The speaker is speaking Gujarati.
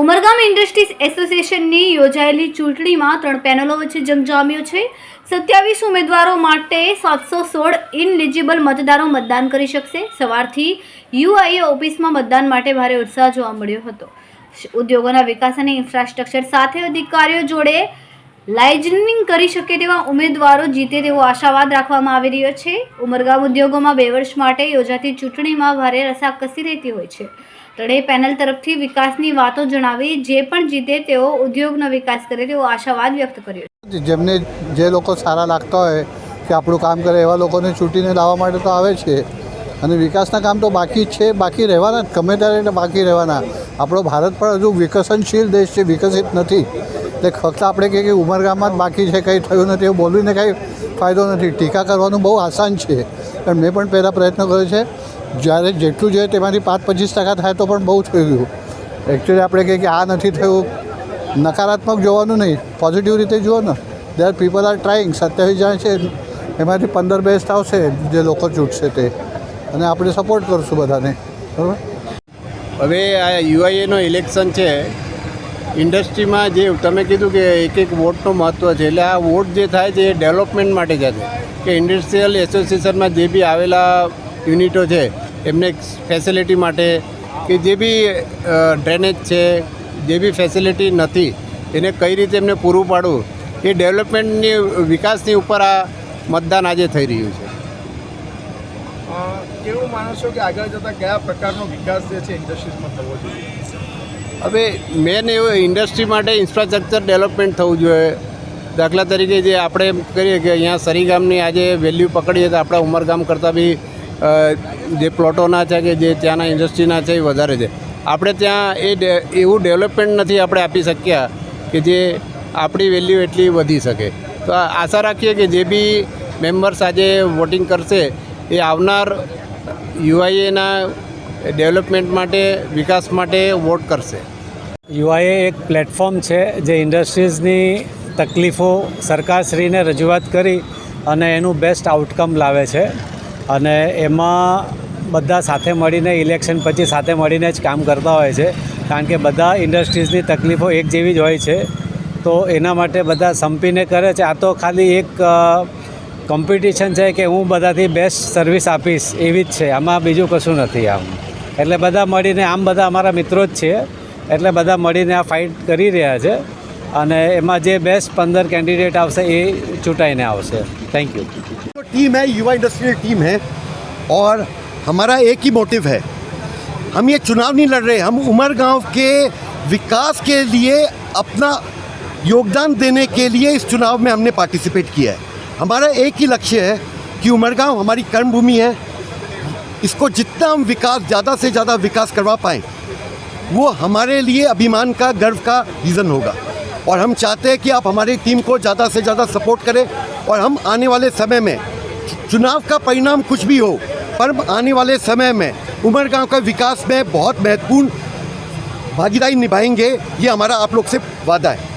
ઉમરગામ ઇન્ડસ્ટ્રીઝ એસોસિએશનની યોજાયેલી ચૂંટણીમાં ત્રણ પેનલો વચ્ચે જંગ જામ્યો છે. સત્યાવીસ ઉમેદવારો માટે સાતસો સોળ ઇનલિજિબલ મતદારો મતદાન કરી શકશે. સવારથી યુઆઈએ ઓફિસમાં મતદાન માટે ભારે ઉત્સાહ જોવા મળ્યો હતો. ઉદ્યોગોના વિકાસ અને ઇન્ફ્રાસ્ટ્રક્ચર સાથે અધિકારીઓ જોડે લાઇઝનિંગ કરી શકે તેવા ઉમેદવારો જીતે તેવો આશાવાદ રાખવામાં આવી રહ્યો છે. ઉમરગામ ઉદ્યોગોમાં બે વર્ષ માટે યોજાતી ચૂંટણીમાં ભારે રસાકસી રહેતી હોય છે. ત્રણેય પેનલ તરફથી વિકાસની વાતો જણાવી જે પણ જીતે તેઓ ઉદ્યોગનો વિકાસ કરે તેવો આશાવાદ વ્યક્ત કર્યો જેમને જે લોકો સારા લાગતા હોય કે આપણું કામ કરે એવા લોકોને ચૂંટીને લાવવા માટે તો આવે છે. અને વિકાસના કામ તો બાકી છે, બાકી રહેવાના ગમે ત્યારે બાકી રહેવાના. આપણો ભારત પણ હજુ વિકસનશીલ દેશ છે, વિકસિત નથી. એટલે ફક્ત આપણે કહીએ કે ઉમરગામમાં જ બાકી છે, કંઈ થયું નથી એવું બોલવીને કંઈ ફાયદો નથી. ટીકા કરવાનું બહુ આસાન છે. પણ મેં પણ પહેલાં પ્રયત્ન કર્યો છે, જ્યારે જેટલું જોઈએ તેમાંથી પાંચ પચીસ ટકા થાય તો પણ બહુ થઈ ગયું. એકચ્યુઅલી આપણે કહીએ કે આ નથી થયું. નકારાત્મક જોવાનું નહીં પોઝિટિવ રીતે જુઓ ને દેર પીપલ આર ટ્રાઈંગ સત્યાવીસ જણ છે, એમાંથી પંદર બેસ્ટ આવશે જે લોકો ચૂંટશે તે. અને આપણે સપોર્ટ કરશું બધાને. બરાબર? હવે આ યુઆઈએનો ઇલેક્શન છે ઇન્ડસ્ટ્રીમાં જે તમે કીધું કે એક એક વોટનું મહત્ત્વ છે, એટલે આ વોટ જે થાય છે એ ડેવલપમેન્ટ માટે છે. કે ઇન્ડસ્ટ્રીયલ એસોસિએશનમાં જે બી આવેલા યુનિટો છે, એમને ફેસિલિટી માટે કે જે બી ડ્રેનેજ છે, જે બી ફેસિલિટી નથી, એને કઈ રીતે એમને પૂરું પાડવું, એ ડેવલપમેન્ટની, વિકાસની ઉપર આ મતદાન આજે થઈ રહ્યું છે. કેવું માનો છો કે આગળ જતાં કયા પ્રકારનો વિકાસ જે છે, ઇન્ડસ્ટ્રીઝમાં થવો જોઈએ? હવે મેન એવું ઇન્ડસ્ટ્રી માટે ઇન્ફ્રાસ્ટ્રક્ચર ડેવલપમેન્ટ થવું જોઈએ. દાખલા તરીકે જે આપણે કરીએ કે અહીંયા સરીગામની આજે વેલ્યુ પકડીએ તો આપણા ઉમરગામ કરતાં બી જે પ્લોટોના છે કે જે ત્યાંના ઇન્ડસ્ટ્રીના છે એ વધારે છે. આપણે ત્યાં એ એવું ડેવલપમેન્ટ નથી આપણે આપી શક્યા કે જે આપણી વેલ્યુ એટલી વધી શકે. તો આશા રાખીએ કે જે બી મેમ્બર્સ આજે વોટિંગ કરશે એ આવનાર યુઆઈએના ડેવલપમેન્ટ માટે, વિકાસ માટે વોટ કરશે. યુઆઈએ એક પ્લેટફોર્મ છે જે ઇન્ડસ્ટ્રીઝની તકલીફો સરકારશ્રીને રજૂઆત કરી અને એનું બેસ્ટ આઉટકમ લાવે છે. અને એમાં બધા સાથે મળીને ઇલેક્શન પછી સાથે મળીને જ કામ કરતા હોય છે. કારણ કે બધા ઇન્ડસ્ટ્રીઝની તકલીફો એક જેવી જ હોય છે. તો એના માટે બધા સંપીને કરે છે. આ તો ખાલી એક કોમ્પિટિશન છે કે હું બધાથી બેસ્ટ સર્વિસ આપીશ એવી જ છે. આમાં બીજું કશું નથી આમ. એટલે બધા મળીને આમ બધા અમારા મિત્રો જ છીએ એટલે બધા મળીને આ ફાઇટ કરી રહ્યા છે અને એમાં જે બેસ્ટ પંદર કેન્ડિડેટ આવશે એ ચૂંટાઈને આવશે થેન્ક યુ जो टीम है युवा इंडस्ट्रियल टीम है और हमारा एक ही मोटिव है हम ये चुनाव नहीं लड़ रहे हम उमर गांव के विकास के लिए अपना योगदान देने के लिए इस चुनाव में हमने पार्टिसिपेट किया है हमारा एक ही लक्ष्य है कि उमरगांव हमारी कर्मभूमि है इसको जितना हम विकास, ज़्यादा से ज़्यादा विकास करवा पाएँ, वो हमारे लिए अभिमान का, गर्व का रीज़न होगा। और हम चाहते हैं कि आप हमारी टीम को ज़्यादा से ज़्यादा सपोर्ट करें और हम आने वाले समय में, चुनाव का परिणाम कुछ भी हो, पर आने वाले समय में उमरगांव का विकास में बहुत महत्वपूर्ण भागीदारी निभाएँगे, ये हमारा आप लोग से वादा है।